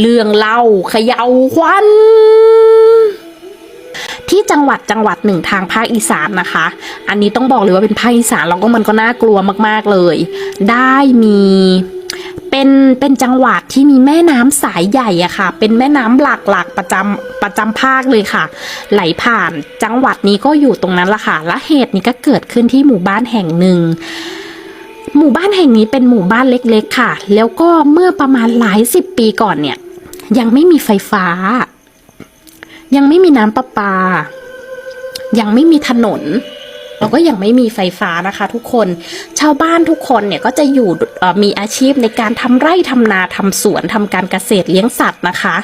เรื่องเล่าเขย่าควันที่จังหวัดจังหวัดหนึ่งทางภาคอีสานนะคะ อันนี้ต้องบอกเลยว่าเป็นภาคอีสานแล้วก็มันก็น่ากลัวมากๆเลย ได้มีเป็นเป็นจังหวัดที่มีแม่น้ำสายใหญ่อะค่ะ เป็นแม่น้ำหลักๆประจำประจำภาคเลยค่ะ ไหลผ่านจังหวัดนี้ก็อยู่ตรงนั้นละค่ะ และเหตุนี้ก็เกิดขึ้นที่หมู่บ้านแห่งหนึ่ง หมู่บ้านแห่งนี้เป็นหมู่บ้านเล็กๆค่ะ แล้วก็เมื่อประมาณหลายสิบปีก่อนเนี่ย ยังไม่มีไฟฟ้า ยังไม่มีน้ำประปา ยังไม่มีถนนแล้วก็ยังไม่มีไฟฟ้านะคะ ทุกคน ชาวบ้านทุกคนเนี่ยก็จะอยู่มีอาชีพในการทำไร่ทำนาทำสวนทำการเกษตรเลี้ยงสัตว์นะคะ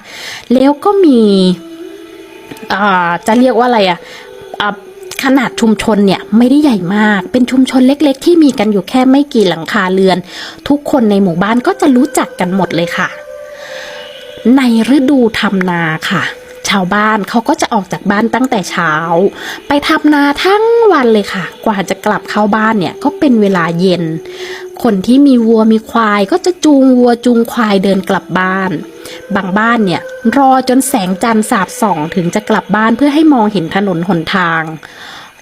แล้วก็มีจะเรียกว่าอะไรอะ่ะ ขนาดชุมชนเนี่ยไม่ได้ใหญ่มาก เป็นชุมชนเล็กๆ ที่มีกันอยู่แค่ไม่กี่หลังคาเรือน ทุกคนในหมู่บ้านก็จะรู้จักกันหมดเลยค่ะ ในฤดูทำนาค่ะ ชาวบ้านเขาก็จะออกจากบ้านตั้งแต่เช้า ไปทำนาทั้งวันเลยค่ะ กว่าจะกลับเข้าบ้านเนี่ยก็เป็นเวลาเย็น คนที่มีวัวมีควายก็จะจูงวัวจูงควายเดินกลับบ้านบางบ้านเนี่ยรอจนแสงจันทร์สาดส่อง ถึงจะกลับบ้านเพื่อให้มองเห็นถนนหนทาง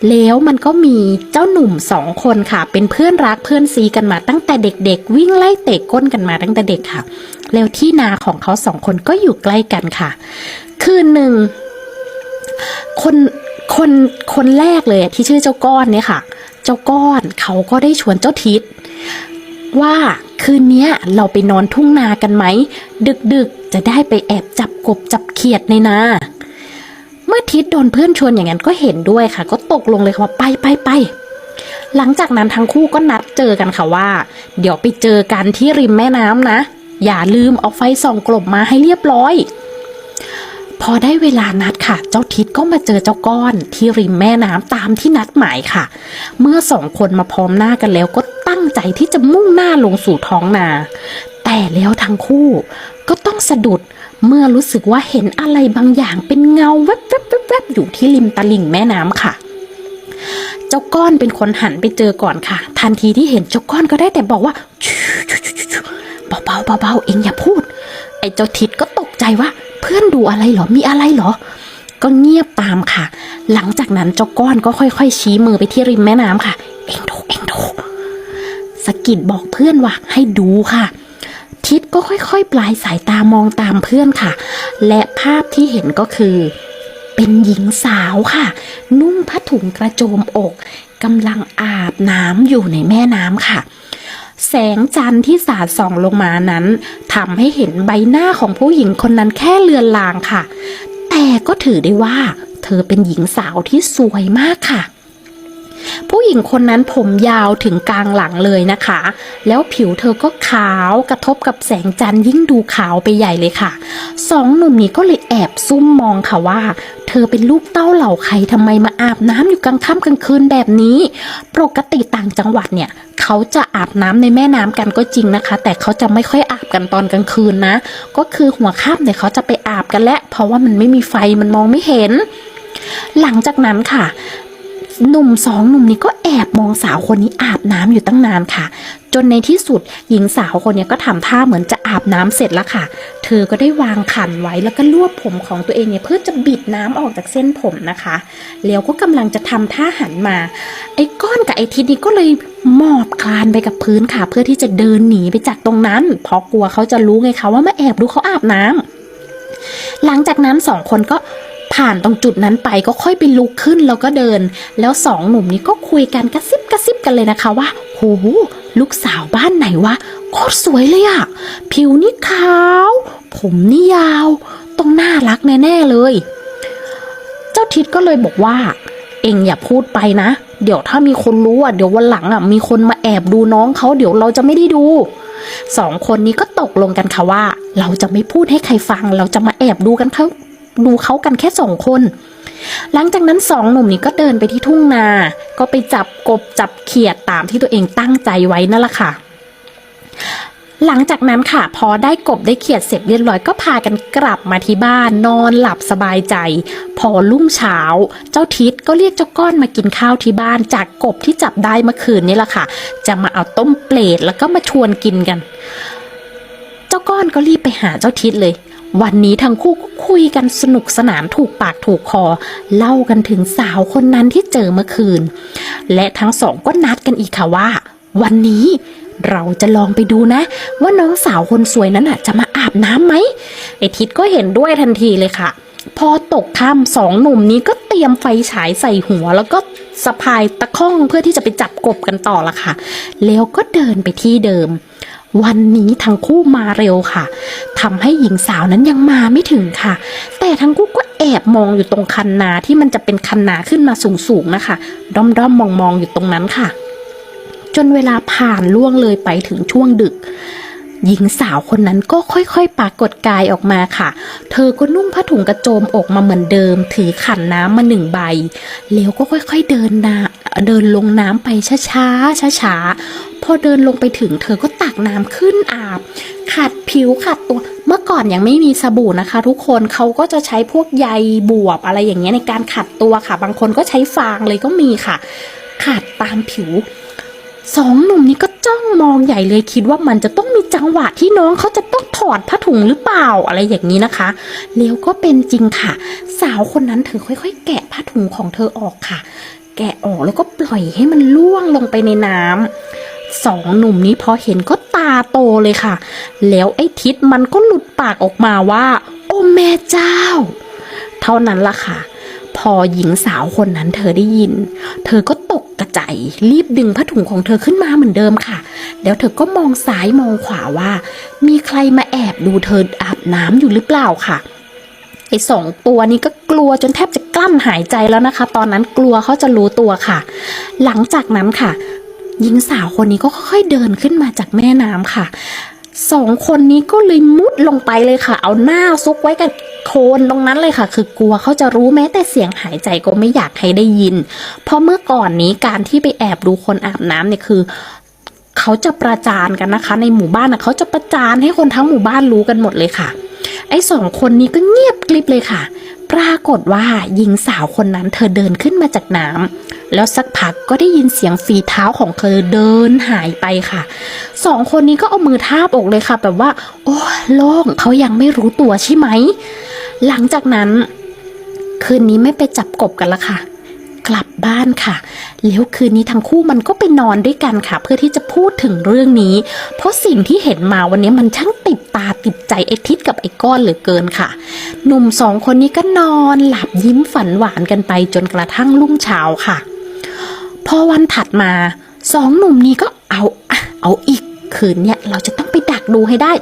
แล้วมันก็มีเจ้าหนุ่มสองคนค่ะ เป็นเพื่อนรักเพื่อนซีกันมาตั้งแต่เด็กๆ วิ่งไล่เตะก้นกันมาตั้งแต่เด็กค่ะ แล้วที่นาของเขาสองคนก็อยู่ใกล้กันค่ะ คืนหนึ่งคนคนคนแรกเลยที่ชื่อเจ้าก้อนเนี่ยค่ะ เจ้าก้อนเขาก็ได้ชวนเจ้าทิศว่าคืนเนี้ยเราไปนอนทุ่งนากันไหม ดึกๆจะได้ไปแอบจับกบจับเขียดในนา เมื่อทิศโดนเพื่อนชวนอย่างนั้นก็เห็นด้วยค่ะ ก็ตกลงเลยค่ะว่าไปไปไปหลังจากนั้นทั้งคู่ก็นัดเจอกันค่ะว่า เดี๋ยวไปเจอกันที่ริมแม่น้ำนะ อย่าลืมเอาไฟส่องกลบมาให้เรียบร้อย พอได้เวลานัดค่ะ เจ้าทิศก็มาเจอเจ้าก้อนที่ริมแม่น้ำตามที่นัดหมายค่ะ เมื่อสองคนมาพร้อมหน้ากันแล้วก็ตั้งใจที่จะมุ่งหน้าลงสู่ท้องนา แต่แล้วทั้งคู่ก็ต้องสะดุดเเมื่อรู้สึกว่าเห็นอะไรบางอย่างเป็นเงาแวบแวบแบบอยู่ที่ริมตลิ่งแม่น้ำค่ะ เจ้าก้อนเป็นคนหันไปเจอก่อนค่ะ ทันทีที่เห็นเจ้าก้อนก็ได้แต่บอกว่าเบาเบาเบาๆเองอย่าพูด ไอ้เจ้าทิดก็ตกใจว่า เพื่อนดูอะไรเหรอมีอะไรเหรอ ก็เงียบตามค่ะ หลังจากนั้นเจ้าก้อนก็ค่อยๆ ชี้มือไปที่ริมแม่น้ำค่ะ เองดูเองดูสกิดบอกเพื่อนว่าให้ดูค่ะ ทิดก็ค่อยๆ ปลายสายตามองตามเพื่อนค่ะ และภาพที่เห็นก็คือ เป็นหญิงสาวค่ะ นุ่งผ้าถุงกระโจมอกกำลังอาบน้ำอยู่ในแม่น้ำค่ะ แสงจันทร์ที่สาดส่องลงมานั้นทำให้เห็นใบหน้าของผู้หญิงคนนั้นแค่เลือนลางค่ะ แต่ก็ถือได้ว่า เธอเป็นหญิงสาวที่สวยมากค่ะ ผู้หญิงคนนั้นผมยาวถึงกลางหลังเลยนะคะ แล้วผิวเธอก็ขาวกระทบกับแสงจันทร์ยิ่งดูขาวไปใหญ่เลยค่ะ สองหนุ่มนี้ก็เลยแอบซุ่มมองค่ะว่า เธอเป็นลูกเต้าเหล่าใครทำไมมาอาบน้ำอยู่กลางค่ำกลางคืนแบบนี้ ปกติต่างจังหวัดเนี่ยเขาจะอาบน้ำในแม่น้ำกันก็จริงนะคะ แต่เขาจะไม่ค่อยอาบกันตอนกลางคืนนะ ก็คือหัวค่ำเนี่ยเขาจะไปอาบกันแล้วเพราะว่ามันไม่มีไฟมันมองไม่เห็น หลังจากนั้นค่ะ หนุ่มสองหนุ่มนี้ก็แอบมองสาวคนนี้อาบน้ำอยู่ตั้งนานค่ะ จนในที่สุดหญิงสาวคนนี้ก็ทำท่าเหมือนจะอาบน้ำเสร็จแล้วค่ะ เธอก็ได้วางขันไว้แล้วก็รวบผมของตัวเองเนี่ยเพื่อจะบิดน้ำออกจากเส้นผมนะคะ แล้วก็กำลังจะทำท่าหันมา ไอ้ก้อนกับไอ้ทิดนี่ก็เลยหมอบคลานไปกับพื้นค่ะ เพื่อที่จะเดินหนีไปจากตรงนั้น เพราะกลัวเขาจะรู้ไงคะว่ามาแอบดูเขาอาบน้ำหลังจากนั้นสองคนก็ ผ่านตรงจุดนั้นไปก็ค่อยไปลุกขึ้นแล้วก็เดิน แล้วสองหนุ่มนี้ก็คุยกันกระซิบกระซิบกันเลยนะคะว่าโหลูกสาวบ้านไหนวะโคตรสวยเลยอะผิวนี่ขาว ผมนี่ยาว ต้องน่ารักแน่ๆเลย เจ้าทิดก็เลยบอกว่า เอ็งอย่าพูดไปนะ เดี๋ยวถ้ามีคนรู้อะเดี๋ยววันหลังอะมีคนมาแอบดูน้องเขาเดี๋ยวเราจะไม่ได้ดูสองคนนี้ก็ตกลงกันค่ะว่า เราจะไม่พูดให้ใครฟัง เราจะมาแอบดูกันเขา ดูเขากันแค่สองคน หลังจากนั้นสองหนุ่มนี้ก็เดินไปที่ทุ่งนา ก็ไปจับกบจับเขียดตามที่ตัวเองตั้งใจไว้นั่นแหละค่ะหลังจากนั้นค่ะ พอได้กบได้เขียดเสร็จเรียบร้อยก็พากันกลับมาที่บ้านนอนหลับสบายใจ พอรุ่งเช้า เจ้าทิศก็เรียกเจ้าก้อนมากินข้าวที่บ้านจากกบที่จับได้เมื่อคืนนี่แหละค่ะ จะมาเอาต้มเปลดแล้วก็มาชวนกินกัน เจ้าก้อนก็รีบไปหาเจ้าทิศเลย วันนี้ทั้งคู่ก็คุยกันสนุกสนานถูกปากถูกคอ เล่ากันถึงสาวคนนั้นที่เจอเมื่อคืน และทั้งสองก็นัดกันอีกค่ะว่า วันนี้เราจะลองไปดูนะ ว่าน้องสาวคนสวยนั้นจะมาอาบน้ำไหมไอทิดก็เห็นด้วยทันทีเลยค่ะ พอตกค่ำสองหนุ่มนี้ก็เตรียมไฟฉายใส่หัว แล้วก็สะพายตะข้องเพื่อที่จะไปจับกบกันต่อละค่ะ แล้วก็เดินไปที่เดิม วันนี้ทั้งคู่มาเร็วค่ะทำให้หญิงสาวนั้นยังมาไม่ถึงค่ะ แต่ทั้งคู่ก็แอบมองอยู่ตรงคันนาที่มันจะเป็นคันนาขึ้นมาสูงๆนะคะ ด้อมๆมองๆอยู่ตรงนั้นค่ะ จนเวลาผ่านล่วงเลยไปถึงช่วงดึกหญิงสาวคนนั้นก็ค่อยๆ ปรากฏกายออกมาค่ะ เธอก็นุ่งผ้าถุงกระโจมอกมาเหมือนเดิม ถือขันน้ำมาหนึ่งใบ แล้วก็ค่อยๆเดินนาเดินลงน้ำไปช้าๆช้าๆ พอเดินลงไปถึงเธอก็ตักน้ำขึ้นอาบ ขัดผิวขัดตัว เมื่อก่อนยังไม่มีสบู่นะคะ ทุกคนเขาก็จะใช้พวกใยบวบอะไรอย่างเงี้ยในการขัดตัวค่ะ บางคนก็ใช้ฟางเลยก็มีค่ะ ขัดตามผิวสองหนุ่มนี้ก็จ้องมองใหญ่เลยคิดว่ามันจะต้องมีจังหวะที่น้องเขาจะต้องถอดผ้าถุงหรือเปล่าอะไรอย่างนี้นะคะ แล้วก็เป็นจริงค่ะ สาวคนนั้นเธอค่อย ๆ แกะผ้าถุงของเธอออกค่ะ แกะออกแล้วก็ปล่อยให้มันล่วงลงไปในน้ำ สองหนุ่มนี้พอเห็นก็ตาโตเลยค่ะ แล้วไอ้ทิศมันก็หลุดปากออกมาว่า โอ้แม่เจ้า เท่านั้นล่ะค่ะ พอหญิงสาวคนนั้นเธอได้ยิน เธอก็ตกกระใจายรีบดึงผ้าถุงของเธอขึ้นมาเหมือนเดิมค่ะ แล้วเธอก็มองซ้ายมองขวาว่า มีใครมาแอบดูเธออาบน้ำอยู่หรือเปล่าค่ะไอ้สองตัวนี้ก็กลัวจนแทบจะกลั้นหายใจแล้วนะคะ ตอนนั้นกลัวเขาจะรู้ตัวค่ะ หลังจากนั้นค่ะ หญิงสาวคนนี้ก็ค่อยๆเดินขึ้นมาจากแม่น้ำค่ะ สองคนนี้ก็เลยมุดลงไปเลยค่ะ เอาหน้าซุกไว้กับโคลนตรงนั้นเลยค่ะ คือกลัวเขาจะรู้แม้แต่เสียงหายใจก็ไม่อยากให้ได้ยิน เพราะเมื่อก่อนนี้การที่ไปแอบดูคนอาบน้ำเนี่ยคือเขาจะประจานกันนะคะ ในหมู่บ้านนะเขาจะประจานให้คนทั้งหมู่บ้านรู้กันหมดเลยค่ะ ไอ้สองคนนี้ก็เงียบกลิบเลยค่ะ ปรากฏว่าหญิงสาวคนนั้นเธอเดินขึ้นมาจากน้ำแล้วสักพักก็ได้ยินเสียงฝีเท้าของเธอเดินหายไปค่ะสองคนนี้ก็เอามือทาบอกเลยค่ะ แบบว่า โอ้โล่งเขายังไม่รู้ตัวใช่ไหม หลังจากนั้น คืนนี้ไม่ไปจับกบกันละค่ะ กลับบ้านค่ะ แล้วคืนนี้ทั้งคู่มันก็ไปนอนด้วยกันค่ะ เพื่อที่จะพูดถึงเรื่องนี้ เพราะสิ่งที่เห็นมาวันนี้มันช่างติดตาติดใจไอ้ทิศกับไอ้ก้อนเหลือเกินค่ะ หนุ่มสองคนนี้ก็นอนหลับยิ้มฝันหวานกันไปจนกระทั่งรุ่งเช้าค่ะพอวันถัดมาสองหนุ่มนี้ก็เอาเอาอีกคืนเนี้ยเราจะต้องไปดักดูให้ได้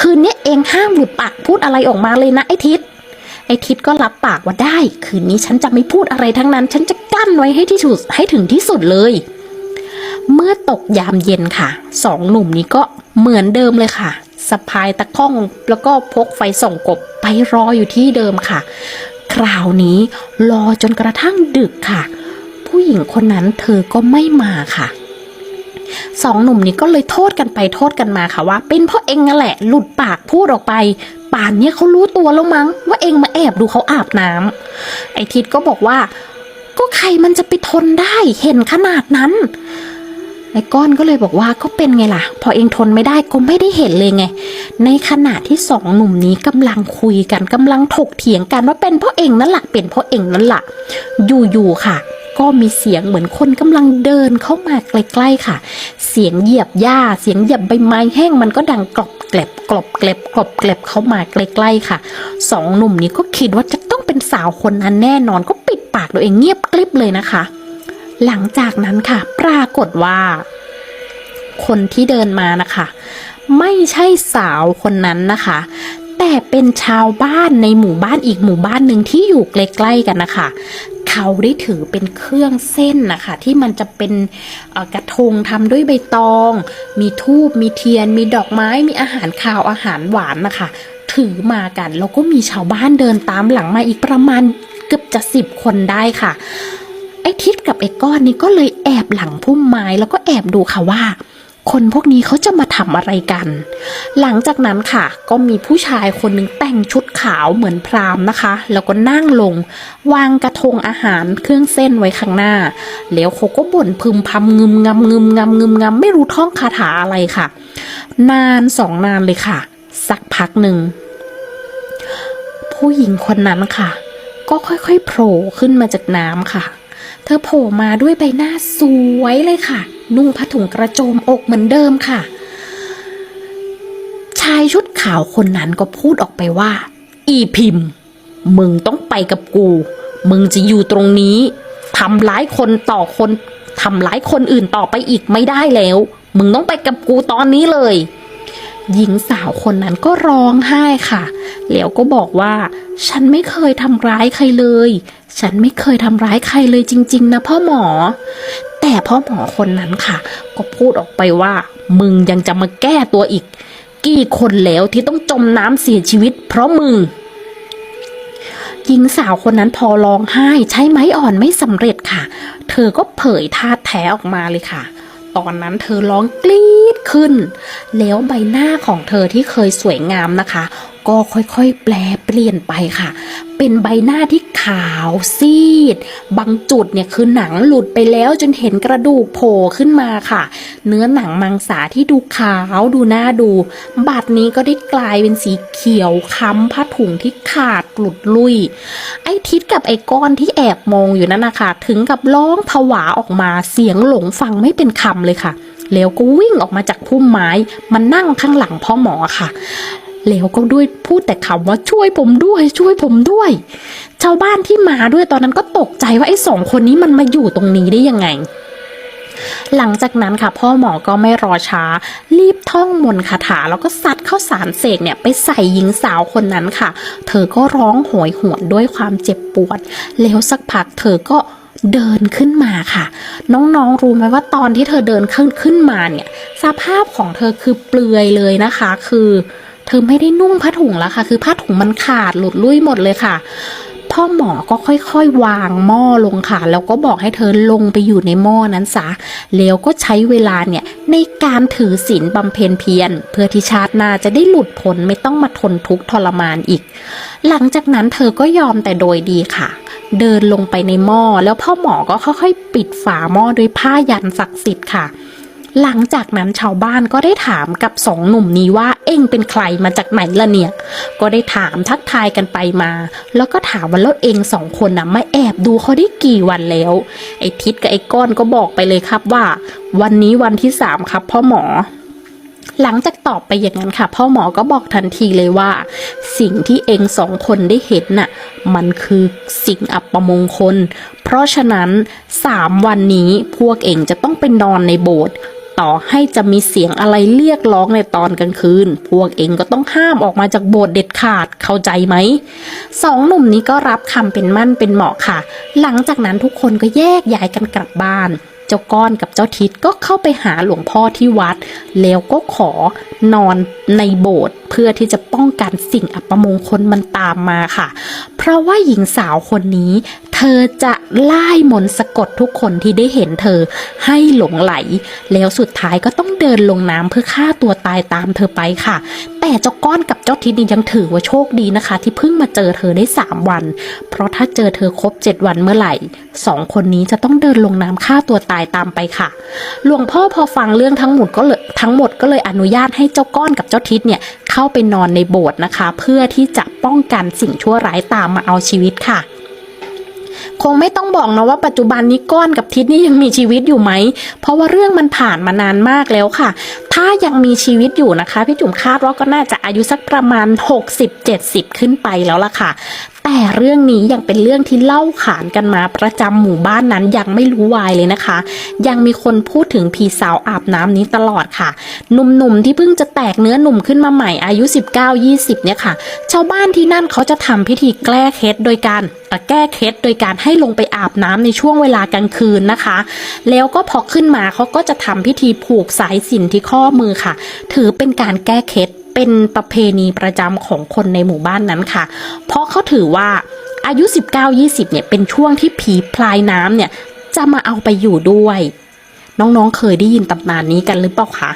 คืนเนี้ยเองห้ามหลุดปากพูดอะไรออกมาเลยนะไอ้ทิศ ไอ้ทิศก็รับปากว่าได้ คืนนี้ฉันจะไม่พูดอะไรทั้งนั้น ฉันจะกั้นไว้ให้ที่สุดให้ถึงที่สุดเลย เมื่อตกยามเย็นค่ะ สองหนุ่มนี้ก็เหมือนเดิมเลยค่ะสะพายตะข้องแล้วก็พกไฟส่องกบไปรออยู่ที่เดิมค่ะ คราวนี้รอจนกระทั่งดึกค่ะ ผู้หญิงคนนั้นเธอก็ไม่มาค่ะสองหนุ่มนี้ก็เลยโทษกันไปโทษกันมาค่ะว่า เป็นเพราะเองนั่นแหละ หลุดปากพูดออกไป ป่านเนี้ยเขารู้ตัวแล้วมั้ง ว่าเองมาแอบดูเขาอาบน้ำไอทิดก็บอกว่า ก็ใครมันจะไปทนได้เห็นขนาดนั้นไอ้ก้อนก็เลยบอกว่าก็เป็นไงล่ะ พอเองทนไม่ได้ก็ไม่ได้เห็นเลยไง ในขณะที่สองหนุ่มนี้กำลังคุยกันกำลังถกเถียงกันว่าเป็นเพราะเองนั่นแหละเป็นเพราะเองนั่นแหละอยู่ๆค่ะ ก็มีเสียงเหมือนคนกำลังเดินเข้ามาใกล้ๆค่ะ เสียงเหยียบหญ้า เสียงเหยียบใบไม้แห้งมันก็ดังกรอบแกลบกรอบแกลบกรอบแกลบเข้ามาใกล้ๆค่ะสองหนุ่มนี้ก็คิดว่าจะต้องเป็นสาวคนนั้นแน่นอนก็ปิดปากตัวเองเงียบกลิบเลยนะคะ หลังจากนั้นค่ะ ปรากฏว่า คนที่เดินมานะคะ ไม่ใช่สาวคนนั้นนะคะแต่เป็นชาวบ้านในหมู่บ้านอีกหมู่บ้านหนึ่งที่อยู่ใกล้ๆกันนะคะ เขาได้ถือเป็นเครื่องเส้นนะคะ ที่มันจะเป็นกระทงทำด้วยใบตอง มีทูบมีเทียน มีดอกไม้ มีอาหารข้าวอาหารหวานนะคะ ถือมากันแล้วก็มีชาวบ้านเดินตามหลังมาอีกประมาณเกือบจะสิบคนได้ค่ะ ไอ้ทิศกับไอ้ก้อนนี้ก็เลยแอบหลังพุ่มไม้แล้วก็แอบดูค่ะว่า คนพวกนี้เขาจะมาทำอะไรกัน หลังจากนั้นค่ะ ก็มีผู้ชายคนหนึ่งแต่งชุดขาวเหมือนพรามนะคะ แล้วก็นั่งลง วางกระทงอาหารเครื่องเส้นไว้ข้างหน้า แล้วเขาก็บ่นพึมพำงึมงำงึมงำงึมงำไม่รู้ท่องคาถาอะไรค่ะ นานสองนานเลยค่ะ สักพักหนึ่ง ผู้หญิงคนนั้นค่ะ ก็ค่อยๆโผล่ขึ้นมาจากน้ำค่ะ เธอโผล่มาด้วยใบหน้าสวยเลยค่ะ นุ่งผ้าถุงกระโจมอกเหมือนเดิมค่ะ ชายชุดขาวคนนั้นก็พูดออกไปว่า อีพิมพ์ มึงต้องไปกับกู มึงจะอยู่ตรงนี้ทำร้ายคนต่อคนทำร้ายคนอื่นต่อไปอีกไม่ได้แล้ว มึงต้องไปกับกูตอนนี้เลย หญิงสาวคนนั้นก็ร้องไห้ค่ะ แล้วก็บอกว่า ฉันไม่เคยทำร้ายใครเลย ฉันไม่เคยทำร้ายใครเลยจริง ๆ นะพ่อหมอ แต่พ่อหมอคนนั้นค่ะ ก็พูดออกไปว่า มึงยังจะมาแก้ตัวอีก กี่คนแล้วที่ต้องจมน้ำเสียชีวิต เพราะมึงหญิงสาวคนนั้นพอร้องไห้ใช้ไม้อ่อนไม่สำเร็จค่ะ เธอก็เผยท่าแท้ออกมาเลยค่ะ ตอนนั้นเธอร้องกรี๊ดขึ้น แล้วใบหน้าของเธอที่เคยสวยงามนะคะ ก็ค่อยๆ แปลเปลี่ยนไปค่ะ เป็นใบหน้าที่ขาวซีด บางจุดเนี่ยคือหนังหลุดไปแล้วจนเห็นกระดูกโผล่ขึ้นมาค่ะ เนื้อหนังมังสาที่ดูขาวดูน่าดูบัดนี้ก็ได้กลายเป็นสีเขียวค้ำผ้าถุงที่ขาดหลุดลุย ไอ้ทิศกับไอ้ก้อนที่แอบมองอยู่นั่นนะคะถึงกับร้องผวาออกมาเสียงหลงฟังไม่เป็นคำเลยค่ะแล้วก็วิ่งออกมาจากพุ่มไม้มานั่งข้างหลังพ่อหมอค่ะ แล้วก็ด้วยพูดแต่คำว่าช่วยผมด้วย ช่วยผมด้วย ชาวบ้านที่มาด้วยตอนนั้นก็ตกใจว่าไอ้สองคนนี้มันมาอยู่ตรงนี้ได้ยังไงหลังจากนั้นค่ะพ่อหมอก็ไม่รอช้า รีบท่องมนต์คาถาแล้วก็ซัดเข้าสารเสกเนี่ยไปใส่หญิงสาวคนนั้นค่ะ เธอก็ร้องโหยหวนด้วยความเจ็บปวด แล้วสักพักเธอก็เดินขึ้นมาค่ะ น้องๆรู้ไหมว่าตอนที่เธอเดินขึ้นขึ้นมาเนี่ย สภาพของเธอคือเปลือยเลยนะคะ คือ เธอไม่ได้นุ่งผ้าถุงแล้วค่ะ คือผ้าถุงมันขาดหลุดลุ่ยหมดเลยค่ะ พ่อหมอก็ค่อยๆ วางหม้อลงค่ะ แล้วก็บอกให้เธอลงไปอยู่ในหม้อนั้นซะ แล้วก็ใช้เวลาเนี่ยในการถือศีลบำเพ็ญเพียร เพื่อที่ชาติหน้าจะได้หลุดพ้นไม่ต้องมาทนทุกข์ทรมานอีก หลังจากนั้นเธอก็ยอมแต่โดยดีค่ะเดินลงไปในหม้อแล้วพ่อหมอก็ค่อยๆ ปิดฝาหม้อด้วยผ้ายันศักดิ์สิทธิ์ค่ะ หลังจากนั้นชาวบ้านก็ได้ถามกับสองหนุ่มนี้ว่าเอ็งเป็นใครมาจากไหนล่ะเนี่ย ก็ได้ถามทักทายกันไปมา แล้วก็ถามว่าแล้วเองสองคนน่ะมาแอบดูเขาได้กี่วันแล้ว ไอ้ทิศกับไอ้ก้อนก็บอกไปเลยครับว่า วันนี้วันที่สามครับพ่อหมอหลังจากตอบไปอย่างนั้นค่ะ พ่อหมอก็บอกทันทีเลยว่า สิ่งที่เองสองคนได้เห็นน่ะมันคือสิ่งอัปมงคล เพราะฉะนั้นสามวันนี้พวกเองจะต้องไปนอนในโบสถ์ ต่อให้จะมีเสียงอะไรเรียกร้องในตอนกลางคืน พวกเองก็ต้องห้ามออกมาจากโบสถ์เด็ดขาดเข้าใจไหมสองหนุ่มนี้ก็รับคำเป็นมั่นเป็นเหมาะค่ะ หลังจากนั้นทุกคนก็แยกย้ายกันกลับบ้าน เจ้าก้อนกับเจ้าทิศก็เข้าไปหาหลวงพ่อที่วัด แล้วก็ขอนอนในโบสถ์เพื่อที่จะป้องกันสิ่งอัปมงคลมันตามมาค่ะ เพราะว่าหญิงสาวคนนี้ เธอจะไล่มนสะกดทุกคนที่ได้เห็นเธอให้หลงไหล แล้วสุดท้ายก็ต้องเดินลงน้ำเพื่อฆ่าตัวตายตามเธอไปค่ะ แต่เจ้าก้อนกับเจ้าทิศนี่ยังถือว่าโชคดีนะคะ ที่เพิ่งมาเจอเธอได้ 3 วัน เพราะถ้าเจอเธอครบ 7 วันเมื่อไหร่สองคนนี้จะต้องเดินลงน้ำฆ่าตัวตายตามไปค่ะ หลวงพ่อพอฟังเรื่องทั้งหมดก็เลยทั้งหมดก็เลยอนุญาตให้เจ้าก้อนกับเจ้าทิศเนี่ยเข้าไปนอนในโบสถ์นะคะ เพื่อที่จะป้องกันสิ่งชั่วร้ายตามมาเอาชีวิตค่ะคงไม่ต้องบอกนะว่าปัจจุบันนี้ก้อนกับทิศนี่ยังมีชีวิตอยู่ไหม เพราะว่าเรื่องมันผ่านมานานมากแล้วค่ะ ถ้ายังมีชีวิตอยู่นะคะ พี่จุ๋มคาดว่าก็น่าจะอายุสักประมาณ 60-70 ขึ้นไปแล้วล่ะค่ะ แต่เรื่องนี้ยังเป็นเรื่องที่เล่าขานกันมาประจำหมู่บ้านนั้นยังไม่รู้วายเลยนะคะ ยังมีคนพูดถึงผีสาวอาบน้ำนี้ตลอดค่ะ หนุ่มๆที่เพิ่งจะแตกเนื้อหนุ่มขึ้นมาใหม่อายุ 19-20 เนี่ยค่ะ ชาวบ้านที่นั่นเขาจะทำพิธีแก้เคล็ดโดยการแก้เคล็ดโดยการให้ลงไปอาบน้ำในช่วงเวลากลางคืนนะคะ แล้วก็พอขึ้นมาเขาก็จะทำพิธีผูกสายสินที่ข้อมือค่ะ ถือเป็นการแก้เคล็ด เป็นประเพณีประจำของคนในหมู่บ้านนั้นค่ะ เพราะเขาถือว่าอายุ 19-20 เนี่ยเป็นช่วงที่ผีพลายน้ำเนี่ยจะมาเอาไปอยู่ด้วย น้องๆเคยได้ยินตำนานนี้กันหรือเปล่าคะ